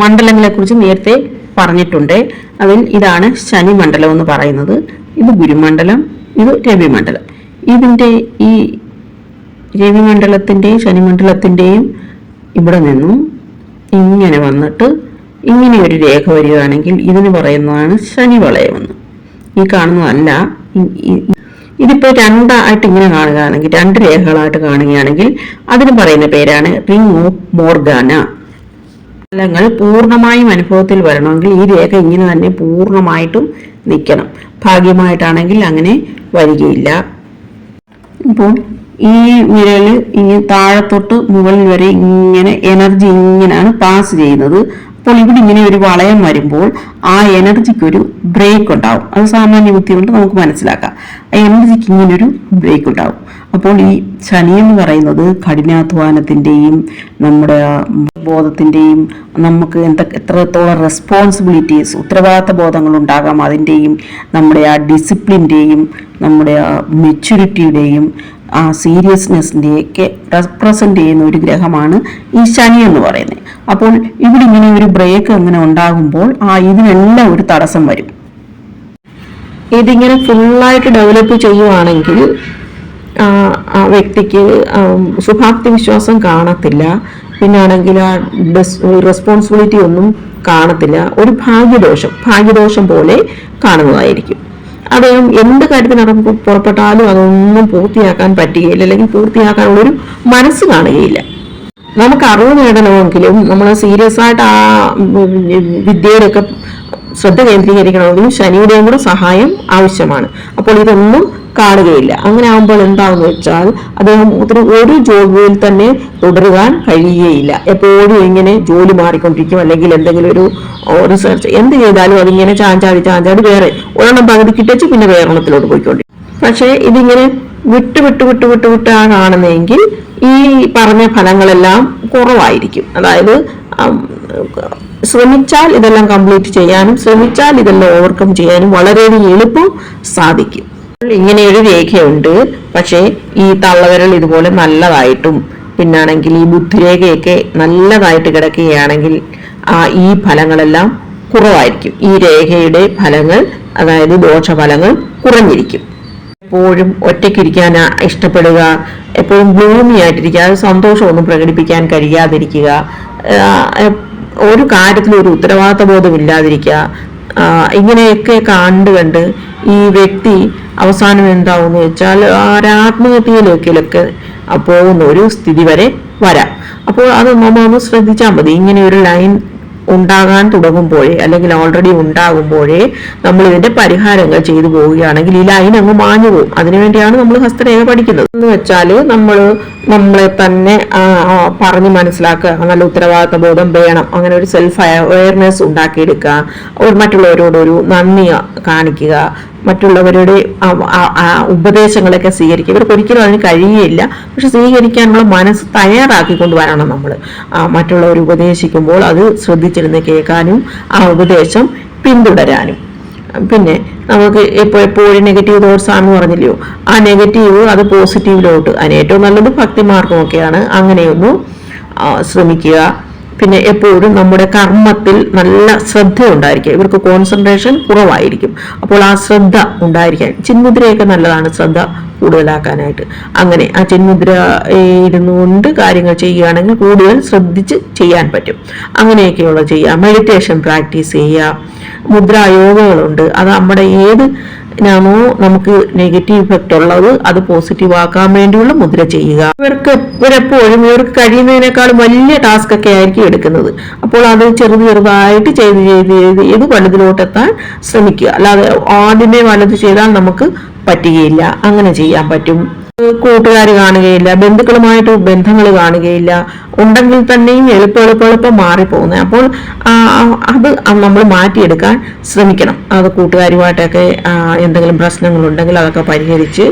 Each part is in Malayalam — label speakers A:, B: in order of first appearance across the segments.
A: മണ്ഡലങ്ങളെ കുറിച്ച് നേരത്തെ പറഞ്ഞിട്ടുണ്ട്. അതിൽ ഇതാണ് ശനി മണ്ഡലം എന്ന് പറയുന്നത്. ഇത് ഗുരുമണ്ഡലം ഇത് രവിമണ്ഡലം ഇതിന്റെ ഈ രവിമണ്ഡലത്തിന്റെയും ശനിമണ്ഡലത്തിന്റെയും ഇവിടെ നിന്നും ഇങ്ങനെ വന്നിട്ട് ഇങ്ങനെ ഒരു രേഖ വരികയാണെങ്കിൽ ഇതിന് പറയുന്നതാണ് ശനി വളയമെന്ന് ഈ കാണുന്നതല്ല ഇതിപ്പോൾ രണ്ടായിട്ട് ഇങ്ങനെ കാണുകയാണെങ്കിൽ രണ്ട് രേഖകളായിട്ട് കാണുകയാണെങ്കിൽ അതിന് പറയുന്ന പേരാണ് റിംഗ് ഓഫ് മോർഗാന. ഫലങ്ങൾ പൂർണമായും അനുഭവത്തിൽ വരണമെങ്കിൽ ഈ രേഖ ഇങ്ങനെ തന്നെ പൂർണമായിട്ടും നിൽക്കണം. ഭാഗ്യമായിട്ടാണെങ്കിൽ അങ്ങനെ വരികയില്ല. ഇപ്പോൾ ഈ വിരൽ ഇങ്ങനെ തൊട്ട് മുകളിൽ വരെ ഇങ്ങനെ എനർജി ഇങ്ങനെയാണ് പാസ് ചെയ്യുന്നത്. അപ്പോൾ ഇവിടെ ഇങ്ങനെ ഒരു വളയം വരുമ്പോൾ ആ എനർജിക്ക് ഒരു ബ്രേക്ക് ഉണ്ടാവും. അത് സാമാന്യ ബുദ്ധി കൊണ്ട് നമുക്ക് മനസ്സിലാക്കാം. ആ എനർജിക്ക് ഇങ്ങനെ ഒരു ബ്രേക്ക് ഉണ്ടാവും. അപ്പോൾ ഈ ശനി എന്ന് പറയുന്നത് കഠിനാധ്വാനത്തിന്റെയും നമ്മുടെ ബോധത്തിന്റെയും നമുക്ക് എന്തൊക്കെ എത്രത്തോളം റെസ്പോൺസിബിലിറ്റീസ് ഉത്തരവാദിത്ത ബോധങ്ങൾ ഉണ്ടാകാം അതിന്റെയും നമ്മുടെ ആ ഡിസിപ്ലിന്റെയും നമ്മുടെ ആ മെച്യൂരിറ്റിയുടെയും ആ സീരിയസ്നെസ്സിന്റെയൊക്കെ റെപ്രസെന്റ് ചെയ്യുന്ന ഒരു ഗ്രഹമാണ് ഈ ശനി എന്ന് പറയുന്നത്. അപ്പോൾ ഇവിടെ ഇങ്ങനെ ഒരു ബ്രേക്ക് അങ്ങനെ ഉണ്ടാകുമ്പോൾ ആ ഇതിനെല്ലാം ഒരു തടസ്സം വരും. ഇതിങ്ങനെ ഫുള്ളായിട്ട് ഡെവലപ്പ് ചെയ്യുവാണെങ്കിൽ ആ, വ്യക്തിക്ക് ശുഭാപ്തി വിശ്വാസം കാണത്തില്ല. പിന്നാണെങ്കിൽ ആ റെസ്പോൺസിബിലിറ്റി ഒന്നും കാണത്തില്ല. ഒരു ഭാഗ്യദോഷം ഭാഗ്യദോഷം പോലെ കാണുന്നതായിരിക്കും. അദ്ദേഹം എന്ത് കാര്യത്തിന് ഇറങ്ങി പുറപ്പെട്ടാലും അതൊന്നും പൂർത്തിയാക്കാൻ പറ്റുകയില്ല അല്ലെങ്കിൽ പൂർത്തിയാക്കാനുള്ളൊരു മനസ്സ് കാണുകയില്ല. നമുക്ക് അറിവ് നേടണമെങ്കിലും നമ്മൾ സീരിയസ് ആയിട്ട് ആ വിദ്യയിലൊക്കെ ശ്രദ്ധ കേന്ദ്രീകരിക്കണമെങ്കിലും ശനിയുടെയും കൂടെ സഹായം ആവശ്യമാണ്. അപ്പോൾ ഇതൊന്നും കാണുകയില്ല. അങ്ങനെ ആകുമ്പോൾ എന്താണെന്ന് വെച്ചാൽ അദ്ദേഹം ഒരു ജോലിയിൽ തന്നെ തുടരുവാൻ കഴിയുകയില്ല. എപ്പോഴും ഇങ്ങനെ ജോലി മാറിക്കൊണ്ടിരിക്കും. അല്ലെങ്കിൽ എന്തെങ്കിലും ഒരു റിസർച്ച് എന്ത് ചെയ്താലും അതിങ്ങനെ ചാഞ്ചാടി ചാഞ്ചാടി വേറെ ഒരെണ്ണം പകുതി കിട്ടിച്ച് പിന്നെ വേറെണ്ണത്തിലോട്ട് പോയിക്കൊണ്ടിരിക്കും. പക്ഷേ ഇതിങ്ങനെ വിട്ട് വിട്ട് വിട്ട് വിട്ട് വിട്ടാണ് ഈ പറഞ്ഞ ഫലങ്ങളെല്ലാം കുറവായിരിക്കും. അതായത് ശ്രമിച്ചാൽ ഇതെല്ലാം കംപ്ലീറ്റ് ചെയ്യാനും ശ്രമിച്ചാൽ ഇതെല്ലാം ഓവർകം ചെയ്യാനും വളരെയധികം എളുപ്പം സാധിക്കും. ഇങ്ങനെ ഒരു രേഖയുണ്ട്. പക്ഷേ ഈ തള്ളവിരൽ ഇതുപോലെ നല്ലതായിട്ടും പിന്നാണെങ്കിൽ ഈ ബുദ്ധിരേഖയൊക്കെ നല്ലതായിട്ട് കിടക്കുകയാണെങ്കിൽ ആ ഈ ഫലങ്ങളെല്ലാം കുറവായിരിക്കും. ഈ രേഖയുടെ ഫലങ്ങൾ അതായത് ദോഷഫലങ്ങൾ കുറഞ്ഞിരിക്കും. എപ്പോഴും ഒറ്റയ്ക്കിരിക്കാൻ ഇഷ്ടപ്പെടുക എപ്പോഴും ഗ്ലൂമി ആയിട്ടിരിക്കുക അത് സന്തോഷമൊന്നും പ്രകടിപ്പിക്കാൻ കഴിയാതിരിക്കുക ഒരു കാര്യത്തിലും ഒരു ഉത്തരവാദിത്ത ബോധം ഇല്ലാതിരിക്കുക ഇങ്ങനെയൊക്കെ കണ്ട് കണ്ട് ഈ വ്യക്തി അവസാനം എന്താവുമെന്ന് വെച്ചാൽ ആത്മഹത്യയിലേക്കിലൊക്കെ പോകുന്ന ഒരു സ്ഥിതി വരെ വരാം. അപ്പോൾ അത് നമ്മൾ ഒന്ന് ശ്രദ്ധിച്ചാൽ മതി. ഇങ്ങനെ ഒരു ലൈൻ ഉണ്ടാകാൻ തുടങ്ങുമ്പോഴേ അല്ലെങ്കിൽ ഓൾറെഡി ഉണ്ടാകുമ്പോഴേ നമ്മൾ ഇതിന്റെ പരിഹാരങ്ങൾ ചെയ്തു പോവുകയാണെങ്കിൽ ഈ ലൈൻ അങ്ങ് മാഞ്ഞു പോകും. അതിനുവേണ്ടിയാണ് നമ്മൾ ഹസ്തരേഖ പഠിക്കുന്നത്. എന്ന് വെച്ചാൽ നമ്മൾ നമ്മളെ തന്നെ പറഞ്ഞ് മനസ്സിലാക്കുക. നല്ല ഉത്തരവാദിത്ത ബോധം വേണം. അങ്ങനെ ഒരു സെൽഫ് അവയർനെസ് ഉണ്ടാക്കിയെടുക്കുക മറ്റുള്ളവരോടൊരു നന്ദി കാണിക്കുക. മറ്റുള്ളവരുടെ ഉപദേശങ്ങളൊക്കെ സ്വീകരിക്കുക. ഇവർക്ക് ഒരിക്കലും അതിന് കഴിയുകയില്ല. പക്ഷെ സ്വീകരിക്കാനുള്ള മനസ്സ് തയ്യാറാക്കിക്കൊണ്ട് വരണം നമ്മൾ മറ്റുള്ളവർ ഉപദേശിക്കുമ്പോൾ അത് ശ്രദ്ധിച്ചിരുന്ന് കേൾക്കാനും ആ ഉപദേശം പിന്തുടരാനും. പിന്നെ നമുക്ക് ഇപ്പോൾ എപ്പോഴും നെഗറ്റീവ് തോട്ട്സ് ആണെന്ന് പറഞ്ഞില്ലയോ? ആ നെഗറ്റീവ് അത് പോസിറ്റീവിലോട്ട് അതിന് ഏറ്റവും നല്ലത് ഭക്തിമാർഗമൊക്കെയാണ്. അങ്ങനെയൊന്നും ശ്രമിക്കുക. പിന്നെ എപ്പോഴും നമ്മുടെ കർമ്മത്തിൽ നല്ല ശ്രദ്ധ ഉണ്ടായിരിക്കുക ഇവർക്ക് കോൺസെൻട്രേഷൻ കുറവായിരിക്കും. അപ്പോൾ ആ ശ്രദ്ധ ഉണ്ടായിരിക്കാൻ ചിന്മുദ്രയൊക്കെ നല്ലതാണ് ശ്രദ്ധ കൂടുതലാക്കാനായിട്ട്. അങ്ങനെ ആ ചിന്മുദ്ര ഇരുന്നു കൊണ്ട് കാര്യങ്ങൾ ചെയ്യുകയാണെങ്കിൽ കൂടുതൽ ശ്രദ്ധിച്ച് ചെയ്യാൻ പറ്റും. അങ്ങനെയൊക്കെയുള്ള ചെയ്യുക മെഡിറ്റേഷൻ പ്രാക്ടീസ് ചെയ്യുക. മുദ്രായോഗങ്ങളുണ്ട്. അത് നമ്മുടെ ഏത് നാമോ നമുക്ക് നെഗറ്റീവ് ഇഫക്റ്റ് ഉള്ളത്? അത് പോസിറ്റീവ് ആക്കാൻ വേണ്ടിയുള്ള മുദ്ര ചെയ്യുക. ഇവർക്ക് ഇവരെപ്പോഴും ഇവർക്ക് കഴിയുന്നതിനേക്കാളും വലിയ ടാസ്ക് ഒക്കെ ആയിരിക്കും എടുക്കുന്നത്. അപ്പോൾ അത് ചെറുത് ചെറുതായിട്ട് ചെയ്ത് ചെയ്ത് ചെയ്ത് ചെയ്ത് വലുതിലോട്ടെത്താൻ ശ്രമിക്കുക. അല്ലാതെ ആദ്യമേ വലുത് ചെയ്താൽ നമുക്ക് പറ്റുകയില്ല. അങ്ങനെ ചെയ്യാൻ പറ്റും. കൂട്ടുകാർ കാണുകയില്ല ബന്ധുക്കളുമായിട്ട് ബന്ധങ്ങൾ കാണുകയില്ല ഉണ്ടെങ്കിൽ തന്നെയും എളുപ്പം എളുപ്പം എളുപ്പം മാറിപ്പോകുന്നത്. അപ്പോൾ അത് നമ്മൾ മാറ്റിയെടുക്കാൻ ശ്രമിക്കണം. അത് കൂട്ടുകാരുമായിട്ടൊക്കെ എന്തെങ്കിലും പ്രശ്നങ്ങളുണ്ടെങ്കിൽ അതൊക്കെ പരിഹരിച്ച്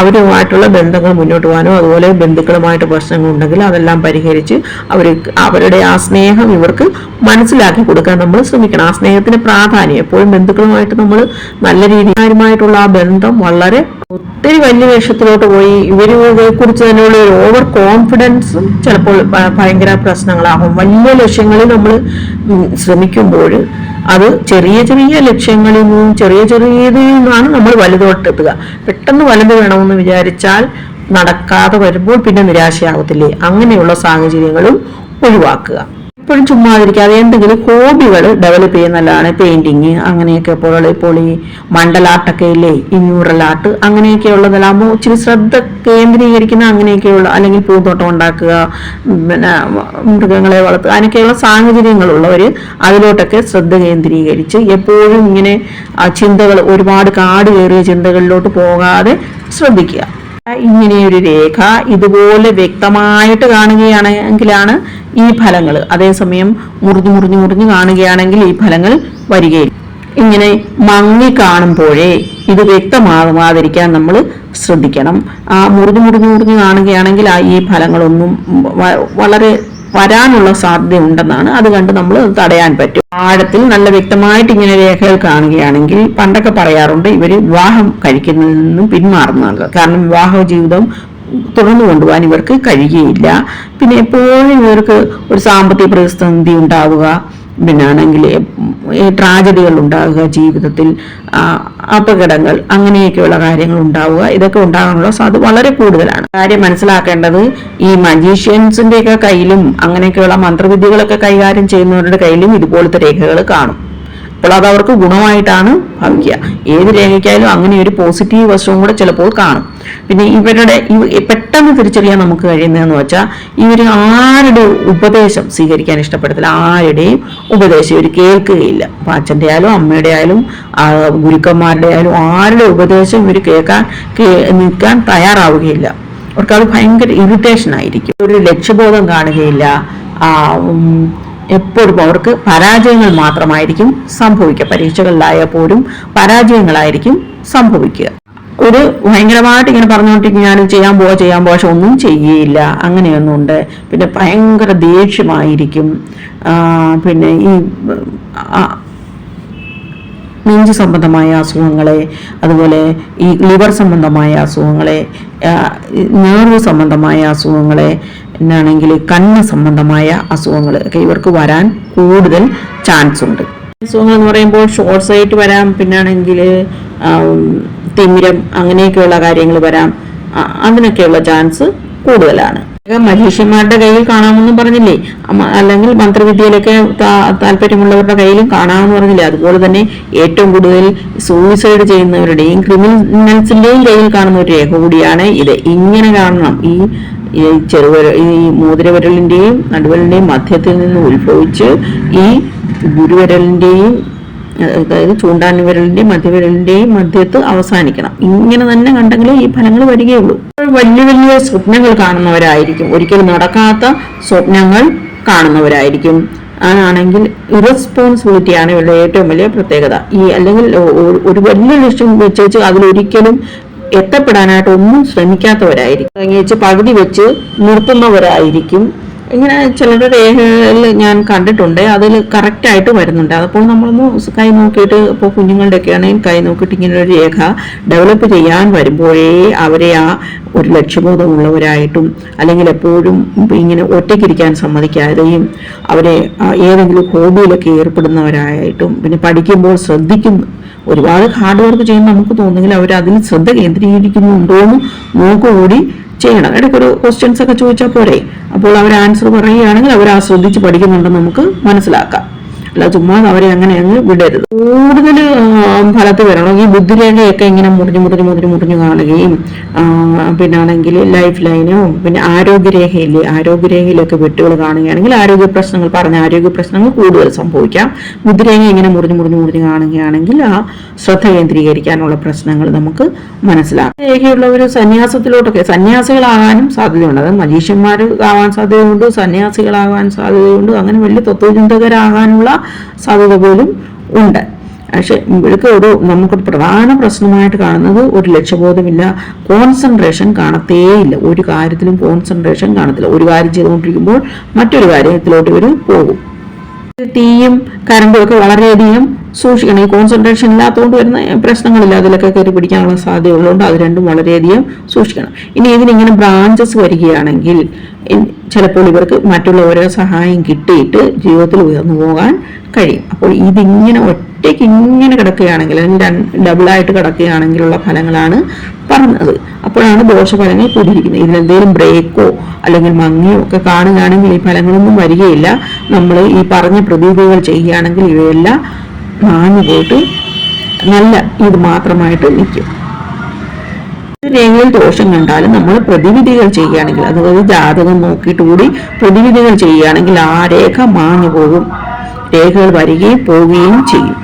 A: അവരുമായിട്ടുള്ള ബന്ധങ്ങൾ മുന്നോട്ട് പോകാനോ അതുപോലെ ബന്ധുക്കളുമായിട്ട് പ്രശ്നങ്ങളുണ്ടെങ്കിൽ അതെല്ലാം പരിഹരിച്ച് അവർ അവരുടെ ആ സ്നേഹം ഇവർക്ക് മനസ്സിലാക്കി കൊടുക്കാൻ നമ്മൾ ശ്രമിക്കണം. ആ സ്നേഹത്തിന് പ്രാധാന്യം എപ്പോഴും ബന്ധുക്കളുമായിട്ട് നമ്മൾ നല്ല രീതിയിലുമായിട്ടുള്ള ആ ബന്ധം വളരെ ഒത്തിരി വലിയ വേഷത്തിലോട്ട് പോയി. ഇവരെ കുറിച്ച് തന്നെയുള്ള ഒരു ഓവർ കോൺഫിഡൻസും ചിലപ്പോൾ ഭയങ്കര പ്രശ്നങ്ങളാകും. വലിയ ലക്ഷ്യങ്ങളിൽ നമ്മൾ ശ്രമിക്കുമ്പോൾ അത് ചെറിയ ചെറിയ ലക്ഷ്യങ്ങളിൽ നിന്നും ചെറിയ ചെറിയതിൽ നിന്നാണ് നമ്മൾ വലുതോട്ടെത്തുക പെട്ടെന്ന് വലുത് വേണമെന്ന് വിചാരിച്ചാൽ നടക്കാതെ വരുമ്പോൾ പിന്നെ നിരാശയാകത്തില്ലേ അങ്ങനെയുള്ള സാഹചര്യങ്ങളും ഒഴിവാക്കുക. എപ്പോഴും ചുമ്മാതിരിക്കാതെ എന്തെങ്കിലും ഹോബികൾ ഡെവലപ്പ് ചെയ്യുന്നതാണ് പെയിന്റിങ് അങ്ങനെയൊക്കെ പോലുള്ള ഇപ്പോൾ ഈ മണ്ഡലാട്ടൊക്കെ ഇല്ലേ? ഈ മ്യൂറൽ ആർട്ട് അങ്ങനെയൊക്കെ ഉള്ളതെല്ലാകുമ്പോൾ ഇച്ചിരി ശ്രദ്ധ കേന്ദ്രീകരിക്കുന്ന അങ്ങനെയൊക്കെയുള്ള അല്ലെങ്കിൽ പൂന്തോട്ടം ഉണ്ടാക്കുക പിന്നെ മൃഗങ്ങളെ വളർത്തുക അങ്ങനെയൊക്കെയുള്ള സാഹചര്യങ്ങളുള്ളവർ അതിലോട്ടൊക്കെ ശ്രദ്ധ കേന്ദ്രീകരിച്ച് എപ്പോഴും ഇങ്ങനെ ചിന്തകൾ ഒരുപാട് കാട് കയറിയ ചിന്തകളിലോട്ട് പോകാതെ ശ്രദ്ധിക്കുക. ഇങ്ങനെയൊരു രേഖ ഇതുപോലെ വ്യക്തമായിട്ട് കാണുകയാണെങ്കിലാണ് ഈ ഫലങ്ങൾ. അതേസമയം മുറിഞ്ഞു മുറിഞ്ഞു മുറിഞ്ഞു കാണുകയാണെങ്കിൽ ഈ ഫലങ്ങൾ വരികയില്ല. ഇങ്ങനെ മങ്ങി കാണുമ്പോഴേ ഇത് വ്യക്തമാകാതിരിക്കാൻ നമ്മൾ ശ്രദ്ധിക്കണം. ആ മുറിഞ്ഞു മുറിഞ്ഞു മുറിഞ്ഞു കാണുകയാണെങ്കിൽ ആ ഈ ഫലങ്ങളൊന്നും വളരെ വരാനുള്ള സാധ്യത ഉണ്ടെന്നാണ് അത് കണ്ട് നമ്മൾ തടയാൻ പറ്റും. ആഴത്തിൽ നല്ല വ്യക്തമായിട്ട് ഇങ്ങനെ രേഖകൾ കാണുകയാണെങ്കിൽ പണ്ടൊക്കെ പറയാറുണ്ട് ഇവർ വിവാഹം കഴിക്കുന്നതിൽ നിന്നും പിന്മാറുന്നതാണ്. കാരണം വിവാഹ ജീവിതം തുടർന്നു കൊണ്ടുപോകാൻ ഇവർക്ക് കഴിയുകയില്ല. പിന്നെ എപ്പോഴും ഇവർക്ക് ഒരു സാമ്പത്തിക പ്രതിസന്ധി ഉണ്ടാവുക പിന്നെ ആണെങ്കിൽ ഈ ട്രാജഡികൾ ഉണ്ടാവുക ജീവിതത്തിൽ അപകടങ്ങൾ അങ്ങനെയൊക്കെയുള്ള കാര്യങ്ങൾ ഉണ്ടാവുക ഇതൊക്കെ ഉണ്ടാകാനുള്ള സാധ്യത വളരെ കൂടുതലാണ്. കാര്യം മനസ്സിലാക്കേണ്ടത് ഈ മജീഷ്യൻസിന്റെയൊക്കെ കയ്യിലും അങ്ങനെയൊക്കെയുള്ള മന്ത്രവിദ്യകളൊക്കെ കൈകാര്യം ചെയ്യുന്നവരുടെ കയ്യിലും ഇതുപോലത്തെ രേഖകൾ കാണും. അപ്പോൾ അത് അവർക്ക് ഗുണമായിട്ടാണ് ഭാവിക്കുക. ഏത് രേഖയ്ക്കായാലും അങ്ങനെ ഒരു പോസിറ്റീവ് വശവും കൂടെ ചിലപ്പോൾ കാണും. പിന്നെ ഇവരുടെ പെട്ടെന്ന് തിരിച്ചറിയാൻ നമുക്ക് കഴിയുന്നതെന്ന് വെച്ചാൽ ഇവർ ആരുടെ ഉപദേശം സ്വീകരിക്കാൻ ഇഷ്ടപ്പെടത്തില്ല. ആരുടെയും ഉപദേശം ഇവർ കേൾക്കുകയില്ല. അപ്പം അച്ഛന്റെ ആയാലും അമ്മയുടെ ആയാലും ഗുരുക്കന്മാരുടെ ആയാലും ആരുടെ ഉപദേശം ഇവർ കേൾക്കാൻ നിൽക്കാൻ തയ്യാറാവുകയില്ല. അവർക്ക് അത് ഭയങ്കര ഇറിറ്റേഷൻ ആയിരിക്കും. ഒരു ലക്ഷ്യബോധം കാണുകയില്ല. എപ്പോഴും അവർക്ക് പരാജയങ്ങൾ മാത്രമായിരിക്കും സംഭവിക്കുക. പരീക്ഷകളിലായ പോലും പരാജയങ്ങളായിരിക്കും സംഭവിക്കുക. ഒരു ഭയങ്കരമായിട്ട് ഇങ്ങനെ പറഞ്ഞുകൊണ്ടിരിക്കും ഞാൻ ചെയ്യാൻ പോവാ ചെയ്യാൻ പോവാ. പക്ഷെ ഒന്നും ചെയ്യുകയില്ല അങ്ങനെയൊന്നും ഉണ്ട്. പിന്നെ ഭയങ്കര ദേഷ്യമായിരിക്കും. പിന്നെ ഈ നെഞ്ച് സംബന്ധമായ അസുഖങ്ങളെ അതുപോലെ ഈ ലിവർ സംബന്ധമായ അസുഖങ്ങളെ നേർവ് സംബന്ധമായ അസുഖങ്ങളെ എന്നാണെങ്കിൽ കണ്ണ് സംബന്ധമായ അസുഖങ്ങൾ ഒക്കെ ഇവർക്ക് വരാൻ കൂടുതൽ ചാൻസ് ഉണ്ട്. അസുഖങ്ങൾ എന്ന് പറയുമ്പോൾ ഷോർട്ട് സൈറ്റ് വരാം പിന്നാണെങ്കിൽ തിമിരം അങ്ങനെയൊക്കെയുള്ള കാര്യങ്ങൾ വരാം. അതിനൊക്കെയുള്ള ചാൻസ് കൂടുതലാണ്. മഹീഷിമാരുടെ കയ്യിൽ കാണാമെന്നും പറഞ്ഞില്ലേ? അല്ലെങ്കിൽ മന്ത്രവിദ്യയിലൊക്കെ താല്പര്യമുള്ളവരുടെ കയ്യിലും കാണാമെന്ന് പറഞ്ഞില്ലേ? അതുപോലെ തന്നെ ഏറ്റവും കൂടുതൽ സൂയിസൈഡ് ചെയ്യുന്നവരുടെയും ക്രിമിനൽസിന്റെയും കയ്യിൽ കാണുന്ന ഒരു രേഖ കൂടിയാണ് ഇത്. ഇങ്ങനെ കാണണം. ഈ ഈ ചെറുവിര ഈ മോതിരവിരലിന്റെയും നടുവിരലിന്റെയും മധ്യത്തിൽ നിന്ന് ഉത്ഭവിച്ച് ഈ ഗുരുവിരലിന്റെയും അതായത് ചൂണ്ടാൻ വിരലിന്റെയും മധ്യവിരലിന്റെയും മധ്യത്ത് അവസാനിക്കണം. ഇങ്ങനെ തന്നെ കണ്ടെങ്കിലേ ഈ ഫലങ്ങൾ വരികയുള്ളൂ. വലിയ വലിയ സ്വപ്നങ്ങൾ കാണുന്നവരായിരിക്കും. ഒരിക്കലും നടക്കാത്ത സ്വപ്നങ്ങൾ കാണുന്നവരായിരിക്കും. ആണെങ്കിൽ ഇറസ്പോൺസിബിലിറ്റി ആണ് ഇവരുടെ ഏറ്റവും വലിയ പ്രത്യേകത. ഈ അല്ലെങ്കിൽ ഒരു വലിയ ലക്ഷ്യം വെച്ച് അതിലൊരിക്കലും എത്തപ്പെടാനായിട്ട് ഒന്നും ശ്രമിക്കാത്തവരായിരിക്കും പ്രത്യേകിച്ച് പകുതി വെച്ച് നിർത്തുന്നവരായിരിക്കും. ഇങ്ങനെ ചിലരുടെ രേഖകളിൽ ഞാൻ കണ്ടിട്ടുണ്ട്. അതിൽ കറക്റ്റായിട്ട് വരുന്നുണ്ട്. അതപ്പോൾ നമ്മളൊന്ന് കൈ നോക്കിയിട്ട് ഇപ്പോൾ കുഞ്ഞുങ്ങളുടെയൊക്കെ ആണെങ്കിൽ കൈ നോക്കിയിട്ട് ഇങ്ങനെ ഒരു രേഖ ഡെവലപ്പ് ചെയ്യാൻ വരുമ്പോഴേ അവരെ ആ ഒരു ലക്ഷ്യബോധമുള്ളവരായിട്ടും അല്ലെങ്കിൽ എപ്പോഴും ഇങ്ങനെ ഒറ്റയ്ക്കിരിക്കാൻ സമ്മതിക്കാതെയും അവരെ ഏതെങ്കിലും ഹോബിയിലൊക്കെ ഏർപ്പെടുന്നവരായിട്ടും പിന്നെ പഠിക്കുമ്പോൾ ശ്രദ്ധിക്കുന്നു ഒരുപാട് ഹാർഡ് വർക്ക് ചെയ്യുന്ന നമുക്ക് തോന്നുന്നെങ്കിൽ അവർ അതിൽ ശ്രദ്ധ കേന്ദ്രീകരിക്കുന്നുണ്ടോ എന്ന് നോക്കുകൂടി ചെയ്യണം. ഇടയ്ക്ക് ഒരു ക്വസ്റ്റ്യൻസ് ഒക്കെ ചോദിച്ചാൽ പോരെ. അപ്പോൾ അവർ ആൻസർ പറയുകയാണെങ്കിൽ അവർ ആ ശ്രദ്ധിച്ച് പഠിക്കുന്നുണ്ടെന്ന് നമുക്ക് മനസ്സിലാക്കാം. അല്ല ചുമ്മാ അവരെ അങ്ങനെ അങ്ങ് വിടരുത്. കൂടുതൽ ഫലത്തിൽ വരണം. ഈ ബുദ്ധിരേഖയൊക്കെ ഇങ്ങനെ മുറിഞ്ഞ് മുറിഞ്ഞ് മുറിഞ്ഞ് മുറിഞ്ഞ് കാണുകയും പിന്നാണെങ്കിൽ ലൈഫ് ലൈനോ പിന്നെ ആരോഗ്യരേഖയില്ലേ ആരോഗ്യരേഖയിലൊക്കെ വെട്ടുകൾ കാണുകയാണെങ്കിൽ ആരോഗ്യ പ്രശ്നങ്ങൾ പറഞ്ഞ ആരോഗ്യ പ്രശ്നങ്ങൾ കൂടുതൽ സംഭവിക്കാം. ബുദ്ധിരേഖ ഇങ്ങനെ മുറിഞ്ഞ് മുറിഞ്ഞ് മുറിഞ്ഞ് കാണുകയാണെങ്കിൽ ആ ശ്രദ്ധ കേന്ദ്രീകരിക്കാനുള്ള പ്രശ്നങ്ങൾ നമുക്ക് മനസ്സിലാക്കാം. രേഖയുള്ളവർ സന്യാസത്തിലോട്ടൊക്കെ സന്യാസികളാകാനും സാധ്യതയുണ്ട്. അത് മജീഷ്യന്മാർ ആവാൻ സാധ്യതയുണ്ട് സന്യാസികളാകാൻ സാധ്യതയുണ്ട്. അങ്ങനെ വലിയ തത്വചിന്തകരാകാനുള്ള സാധ്യത പോലും ഉണ്ട്. പക്ഷെ ഇവർക്ക് ഒരു നമുക്ക് പ്രധാന പ്രശ്നമായിട്ട് കാണുന്നത് ഒരു ലക്ഷ്യബോധമില്ല കോൺസെൻട്രേഷൻ കാണത്തേയില്ല. ഒരു കാര്യത്തിലും കോൺസെൻട്രേഷൻ കാണത്തില്ല. ഒരു കാര്യം ചെയ്തുകൊണ്ടിരിക്കുമ്പോൾ മറ്റൊരു കാര്യത്തിലോട്ട് ഇവർ പോകും. തീയും കരണ്ടും ഒക്കെ വളരെയധികം സൂക്ഷിക്കണം. ഈ കോൺസെൻട്രേഷൻ ഇല്ലാത്തതുകൊണ്ട് വരുന്ന പ്രശ്നങ്ങളില്ല. അതിലൊക്കെ കയറി പിടിക്കാനുള്ള സാധ്യതയുള്ളതുകൊണ്ട് അത് രണ്ടും വളരെയധികം സൂക്ഷിക്കണം. ഇനി ഇതിനിങ്ങനെ ബ്രാഞ്ചസ് വരികയാണെങ്കിൽ ചിലപ്പോൾ ഇവർക്ക് മറ്റുള്ളവരുടെ സഹായം കിട്ടിയിട്ട് ജീവിതത്തിൽ ഉയർന്നു പോകാൻ കഴിയും. അപ്പോൾ ഇതിങ്ങനെ ഒറ്റയ്ക്ക് ഇങ്ങനെ കിടക്കുകയാണെങ്കിൽ അല്ലെങ്കിൽ ഡബിളായിട്ട് കിടക്കുകയാണെങ്കിലുള്ള ഫലങ്ങളാണ് പറഞ്ഞത്. അപ്പോഴാണ് ദോഷഫലങ്ങൾ കൂടിയിരിക്കുന്നത്. ഇതിലെന്തെങ്കിലും ബ്രേക്കോ അല്ലെങ്കിൽ മങ്ങിയോ ഒക്കെ കാണുകയാണെങ്കിൽ ഈ ഫലങ്ങളൊന്നും വരികയില്ല. നമ്മൾ ഈ പറഞ്ഞ പ്രതീതികൾ ചെയ്യുകയാണെങ്കിൽ ഇവയെല്ലാം മാഞ്ഞു പോയിട്ട് നല്ല ഇത് മാത്രമായിട്ട് നിൽക്കും. രേഖയിൽ ദോഷം കണ്ടാലും നമ്മൾ പ്രതിവിധികൾ ചെയ്യുകയാണെങ്കിൽ അതായത് ജാതകം നോക്കിയിട്ട് കൂടി പ്രതിവിധികൾ ചെയ്യുകയാണെങ്കിൽ ആ രേഖ മാഞ്ഞു പോകും. രേഖകൾ വരികയും പോവുകയും ചെയ്യും.